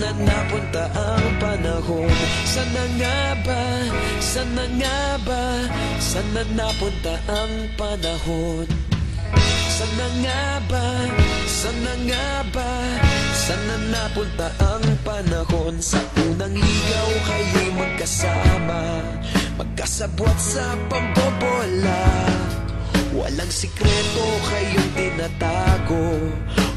Sana napunta ang panahon. Sana nga ba, sana nga ba? Sana napunta ang panahon? Sana nga ba, sana nga ba? Sana napunta ang panahon? Sa unang ligaw kayo'y magkasama. Magkasabwat sa pambobola. Walang sikreto kayong tinatago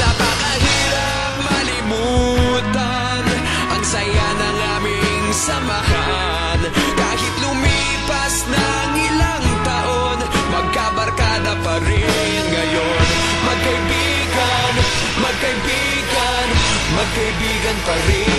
Napakahirap malimutan Ang saya ng aming Kahit lumipas ng ilang taon Magkabarkada pa rin ngayon. Magkaibigan, magkaibigan Magkaibigan pa rin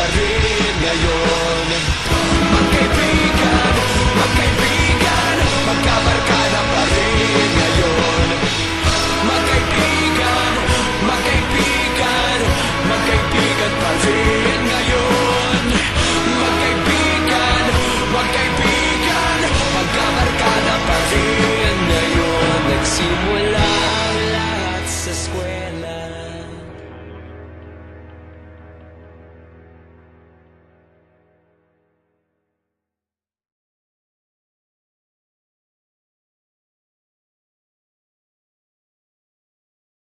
Varenda yo.